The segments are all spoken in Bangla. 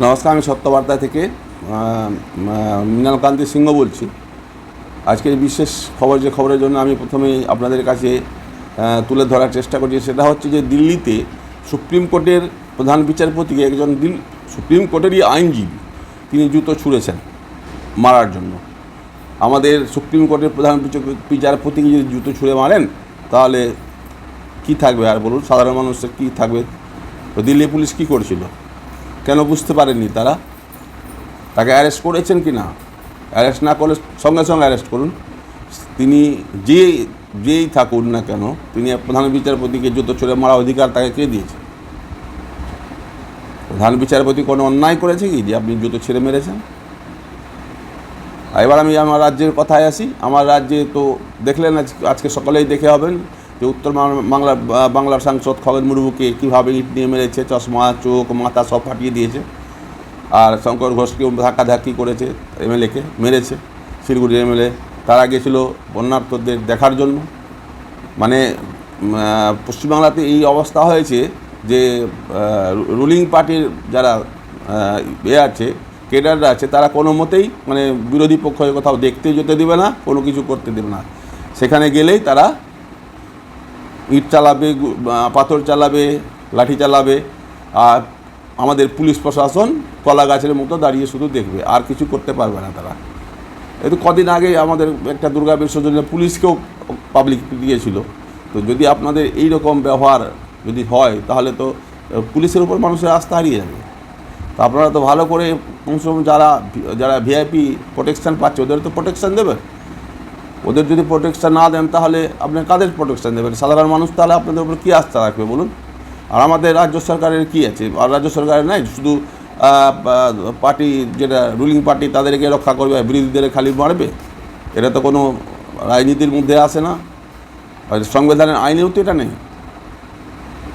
নমস্কার, আমি সত্যবার্তা থেকে মৃণালকান্তি সিংহ বলছি। আজকের বিশেষ খবর, যে খবরের জন্য আমি প্রথমেই আপনাদের কাছে তুলে ধরার চেষ্টা করছি, সেটা হচ্ছে যে দিল্লিতে সুপ্রিম কোর্টের প্রধান বিচারপতিকে একজন দিল, সুপ্রিম কোর্টেরই আইনজীবী, তিনি জুতো ছুঁড়েছেন মারার জন্য। আমাদের সুপ্রিম কোর্টের প্রধান বিচার- বিচারপতিকে যদি জুতো ছুঁড়ে মারেন, তাহলে কি থাকবে? আর বলুন, সাধারণ মানুষের কি থাকবে? তো দিল্লি পুলিশ কি করছিল? কেন বুঝতে পারেননি তারা? তাকে অ্যারেস্ট করেছেন কি না? অ্যারেস্ট না করলে সঙ্গে সঙ্গে অ্যারেস্ট করুন। তিনি যে, যেই থাকুন না কেন, তিনি প্রধান বিচারপতিকে জুতো ছুঁড়ে মারা অধিকার তাকে কে দিয়েছে? প্রধান বিচারপতি কোনো অন্যায় করেছে কি যে আপনি জুতো ছেড়ে মেরেছেন? এবার আমি আমার রাজ্যের কথায় আসি। আমার রাজ্যে তো দেখলেন আজ- আজকে সকালেই দেখে হবেন। যে উত্তর বাং- বাংলার বাংলার সাংসদ খগেন মুর্মুকে কীভাবে ইট নিয়ে মেরেছে, চশমা, চোখ, মাথা সব ফাটিয়ে দিয়েছে। আর শঙ্কর ঘোষকেও ধাক্কাধাক্কি করেছে এমএলএকে, মেরেছে শিলিগুড়ি এমএলএ। তারা গেছিল বন্যার্থদের দেখার জন্য। মানে পশ্চিমবাংলাতে এই অবস্থা হয়েছে যে রুলিং পার্টির যারা এ আছে, কেডাররা আছে, তারা কোনো মতেই মানে বিরোধী পক্ষ কোথাও দেখতে যেতে দেবে না, কোনো কিছু করতে দেবে না। সেখানে গেলেই তারা ইট চালাবে পাথর চালাবে, লাঠি চালাবে, আর আমাদের পুলিশ প্রশাসন কলা গাছের মতো দাঁড়িয়ে শুধু দেখবে, আর কিছু করতে পারবে না তারা। এই তো কদিন আগে আমাদের একটা দুর্গা বিসর্জনে পুলিশকেও পাবলিক দিয়েছিল। তো যদি আপনাদের এই রকম ব্যবহার যদি হয়, তাহলে তো পুলিশের উপর মানুষের আস্থা হারিয়ে যাবে। তো আপনারা তো ভালো করে, কমসে কম যারা যারা ভিআইপি প্রোটেকশান পাচ্ছে, ওদের তো প্রোটেকশান দেবেন ওদের যদি প্রোটেকশন না দেন, তাহলে আপনি কাদের প্রোটেকশন দেবেন? সাধারণ মানুষ তাহলে আপনাদের উপর কী আস্থা রাখবে বলুন? আর আমাদের রাজ্য সরকারের কী আছে? আর রাজ্য সরকারের নাই, শুধু পার্টি যেটা রুলিং পার্টি তাদেরকে রক্ষা করবে, বিরোধীদের খালি মারবে? এটা তো কোনো রাজনীতির মধ্যে আসে না। আর সংবিধানের আইনেও তো এটা নেই।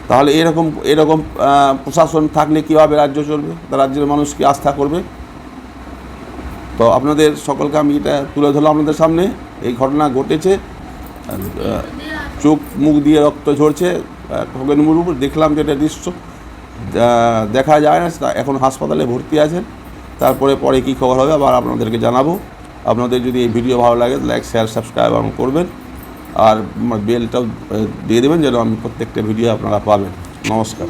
তাহলে এরকম এরকম প্রশাসন থাকলে কীভাবে রাজ্য চলবে? তা রাজ্যের মানুষ কি আস্থা করবে? তো আপনাদের সকলকে আমি এটা তুলে ধরলাম আপনাদের সামনে। এই ঘটনা ঘটেছে চোখ মুখ দিয়ে রক্ত ঝরছে খগেন মুর্মু দেখলাম যেটা দৃশ্য দেখা যায় না এখন হাসপাতালে ভর্তি আছেন। তারপরে পরে কী খবর হবে আবার আপনাদেরকে জানাব। আপনাদের যদি এই ভিডিও ভালো লাগে লাইক শেয়ার সাবস্ক্রাইব আমার করবেন। আর বেলটাও দিয়ে দেবেন যেন আমি প্রত্যেকটা ভিডিও আপনারা পাবেন। নমস্কার।